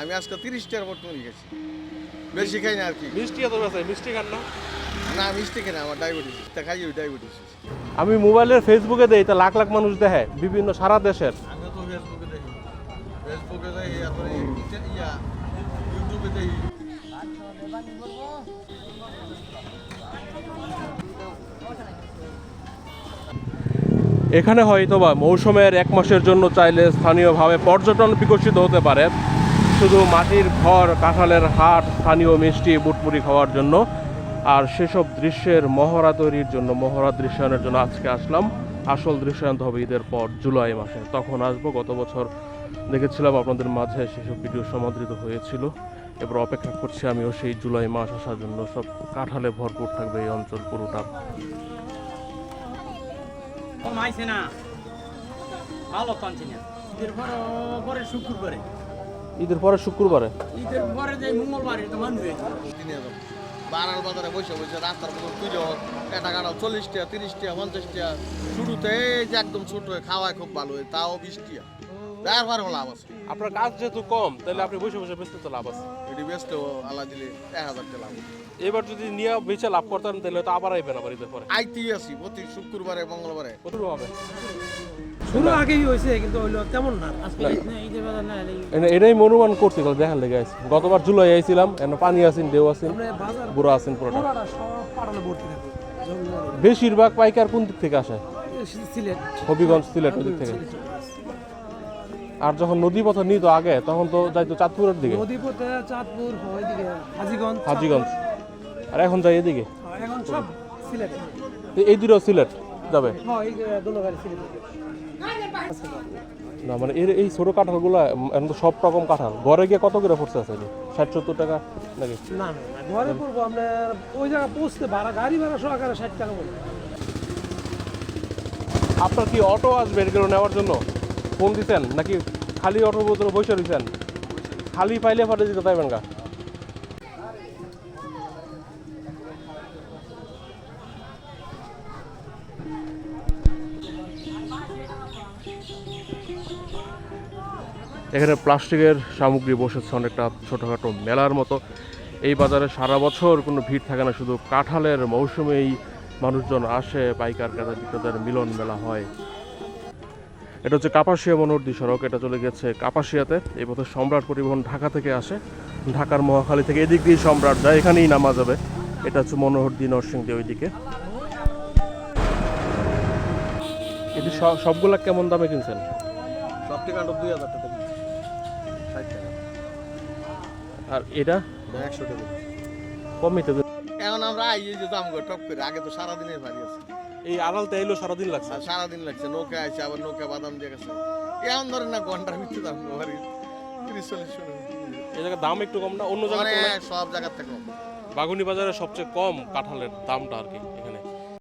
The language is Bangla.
আমি আজকে তিরিশ টাকার মতো নিয়ে গেছি। বেশি খাই না আর কি। মিষ্টি এত বেছে মিষ্টি খান না? না মিষ্টি খাই না আমার ডায়াবেটিস তা খাই ডায়াবেটিস আমি মোবাইলের ফেসবুকে দেই তা লাখ লাখ মানুষ দেখে বিভিন্ন সারা দেশের। আমি তো ফেসবুকে দেখি। ফেসবুকে দেখি তারপরে ইউটিউবে দেখি এখানে হয়তো বা মৌসুমের এক মাসের জন্য চাইলে স্থানীয়ভাবে পর্যটন বিকশিত হতে পারে। শুধু মাটির ঘর কাঁঠালের হাট স্থানীয় মিষ্টি বুটপুরি খাওয়ার জন্য। আর সেসব দৃশ্যের মহড়া তৈরির জন্য, মহড়া দৃশ্যায়নের জন্য আজকে আসলাম। আসল দৃশ্যায়ন হবে ঈদের পর, জুলাই মাসে। তখন আসব, গত বছর দেখেছিলাম আপনাদের মাঝে সেসব ভিডিও সমাদৃত হয়েছিল। এবার অপেক্ষা করছি আমিও সেই জুলাই মাস আসার জন্য। সব কাঁঠালে ভরপুর থাকবে এই অঞ্চল পুরোটা। ভালো শুক্রবারে। ঈদের পরে শুক্রবারে? ঈদের পরে যে মঙ্গলবারে তো যাব। বারাল বাজারে বসে বসে রাস্তার মতো পুজো এটা কাটাও চল্লিশ টাকা তিরিশ টাকা পঞ্চাশ টাকা শুরুতে এই যে একদম ছোট হয়ে খাওয়ায় খুব ভালো হয় তাও বিশ টাকা লাভ আছে আপনার কাজ যেহেতু কম তাহলে আপনি বসে বসে বেচতে তো লাভ আছে। এটি বেস্ট আল্লাহ দিলে এক হাজার টাকা লাভ। এবার যদি নিয়ে বেচে লাভ করতেন তাহলে তো আবার আইবেন আবার ঈদের পরে। আইতেই আসি প্রতি শুক্রবারে মঙ্গলবারে। কত হবে? শুরু আগেই হয়েছে কিন্তু হইল তেমন না। আজকে ঈদের বাজার না এটাই মনুমান করছি গেল দেখার লেগে আইছি। গতবার জুলাই আইছিলাম এন পানি আছেন ঢেউ আছেন বুড়ো আছেন পুরোটা। বেশিরভাগ পাইকার কোন দিক থেকে আসে? সিলেট। হবিগঞ্জ সিলেট ওদিক থেকে। আর যখন নদী পথে নিত আগে তখন তো যাইতো চাঁদপুরের দিকে? নদীপথে চাঁদপুর ওইদিকে হাজিগঞ্জ হাজিগঞ্জ। আর এখন যাই এদিকে? এখন সব সিলেটে। এই দুটো সিলেট যাবে? হ্যাঁ এই দোলগাড়ি সিলেটে। না মানে এর এই ছোট কাঁঠালগুলো এখন তো সব রকম কাঁঠাল। ঘরে গিয়ে কত করে পড়ছে আছে ষাট সত্তর টাকা নাকি? না না ঘরে পড়ব আপনার ওই জায়গায় পৌঁছতে ভাড়া গাড়ি ভাড়া সহকারে ষাট টাকা বলে। আপনার কি অটো আসবে এগুলো নেওয়ার জন্য? ফোন দিচ্ছেন নাকি খালি অটোর ভিতরে বসে রয়েছেন খালি পাইলে ফাটে দিতে পাইবেন গা এখানে প্লাস্টিকের সামগ্রী বসেছে অনেকটা ছোটোখাটো মেলার মতো। এই বাজারে সারা বছর কোনো ভিড় থাকে না, শুধু কাঁঠালের মৌসুমেই মানুষজন আসে পাইকার ক্রেতা বিক্রেতার মিলন মেলা হয়। এটা হচ্ছে কাপাসিয়া মনোহরদি সড়ক এটা চলে গেছে কাপাসিয়াতে। এই পথে সম্রাট পরিবহন ঢাকা থেকে আসে ঢাকার মহাখালী থেকে এদিক দিয়ে সম্রাট যায় এখানেই নামা যাবে। এটা হচ্ছে মনোহরদি নরসিংদী ওইদিকে। এটি সবগুলা কেমন দামে কিনছেন? আর এটা? একশো টাকা। কমই এখন আমরা আই যে দাম টপ করে আগে তো সারাদিনের ভারী আছে। এই আড়ালতে এলো সারাদিন লাগছে। আর সারাদিন লাগছে। নৌকা আছে আবার নৌকা বাদাম দিয়ে গেছে। এমন ধরেন না ঘণ্টার ভিতরে দাম তিরিশ চল্লিশ এই জায়গায় দাম একটু কম না? অন্য জায়গায় মানে সব জায়গার থেকে কম। বাগুনি বাজারে সবচেয়ে কম কাঁঠালের দামটা আর কি।